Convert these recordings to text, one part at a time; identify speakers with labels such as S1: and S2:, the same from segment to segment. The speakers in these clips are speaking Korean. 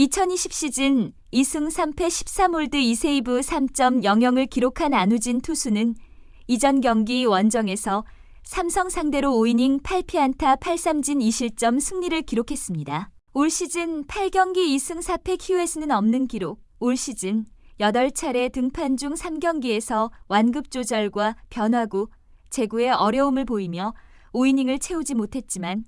S1: 2020 시즌 2승 3패 13홀드 2세이브 3.00을 기록한 안우진 투수는 이전 경기 원정에서 삼성 상대로 5이닝 8피안타 8삼진 2실점 승리를 기록했습니다. 올 시즌 8경기 2승 4패 QS는 없는 기록. 올 시즌 8차례 등판 중 3경기에서 완급 조절과 변화구, 제구에 어려움을 보이며 5이닝을 채우지 못했지만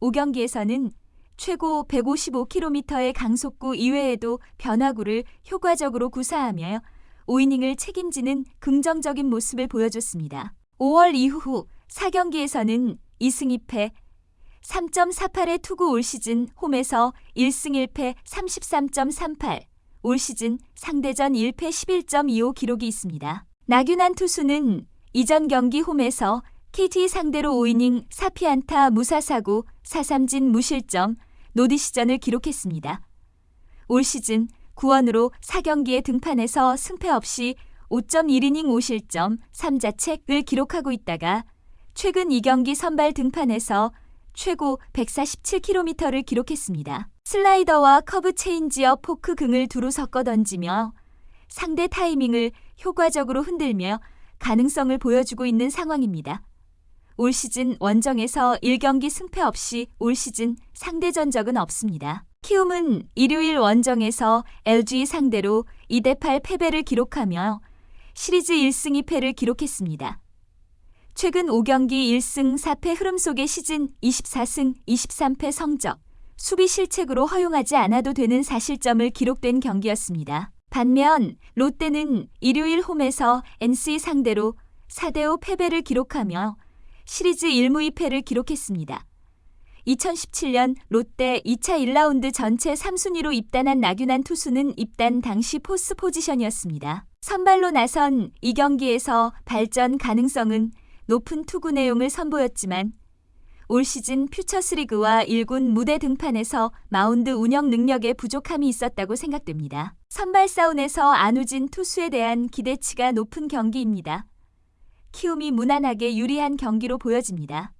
S1: 5경기에서는 최고 155km의 강속구 이외에도 변화구를 효과적으로 구사하며 5이닝을 책임지는 긍정적인 모습을 보여줬습니다. 5월 이후 4경기에서는 2승 2패, 3.48의 투구 올 시즌 홈에서 1승 1패 33.38, 올 시즌 상대전 1패 11.25 기록이 있습니다. 나균한 투수는 이전 경기 홈에서 KT 상대로 5이닝 4피안타 무사사구 4삼진 무실점 노디 시전을 기록했습니다. 올 시즌 9원으로 4경기에 등판해서 승패 없이 5.1이닝 5실점 3자책을 기록하고 있다가 최근 2경기 선발 등판에서 최고 147km를 기록했습니다. 슬라이더와 커브 체인지업 포크 등을 두루 섞어 던지며 상대 타이밍을 효과적으로 흔들며 가능성을 보여주고 있는 상황입니다. 올 시즌 원정에서 1경기 승패 없이 올 시즌 상대 전적은 없습니다. 키움은 일요일 원정에서 LG 상대로 2대8 패배를 기록하며 시리즈 1승 2패를 기록했습니다. 최근 5경기 1승 4패 흐름 속의 시즌 24승 23패 성적, 수비 실책으로 허용하지 않아도 되는 4실점을 기록된 경기였습니다. 반면 롯데는 일요일 홈에서 NC 상대로 4대5 패배를 기록하며 시리즈 1무 2패를 기록했습니다. 2017년 롯데 2차 1라운드 전체 3순위로 입단한 나균한 투수는 입단 당시 포스 포지션이었습니다. 선발로 나선 이 경기에서 발전 가능성은 높은 투구 내용을 선보였지만 올 시즌 퓨처스리그와 1군 무대 등판에서 마운드 운영 능력에 부족함이 있었다고 생각됩니다. 선발 사운에서 안우진 투수에 대한 기대치가 높은 경기입니다. 키움이 무난하게 유리한 경기로 보여집니다.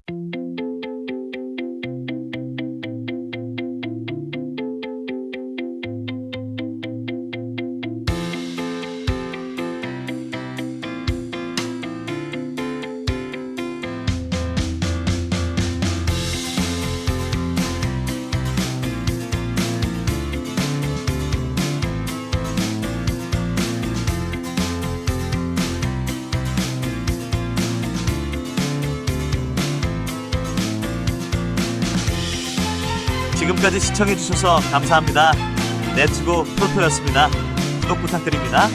S2: 지금까지 시청해주셔서 감사합니다. 레츠고 프로토였습니다. 구독 부탁드립니다.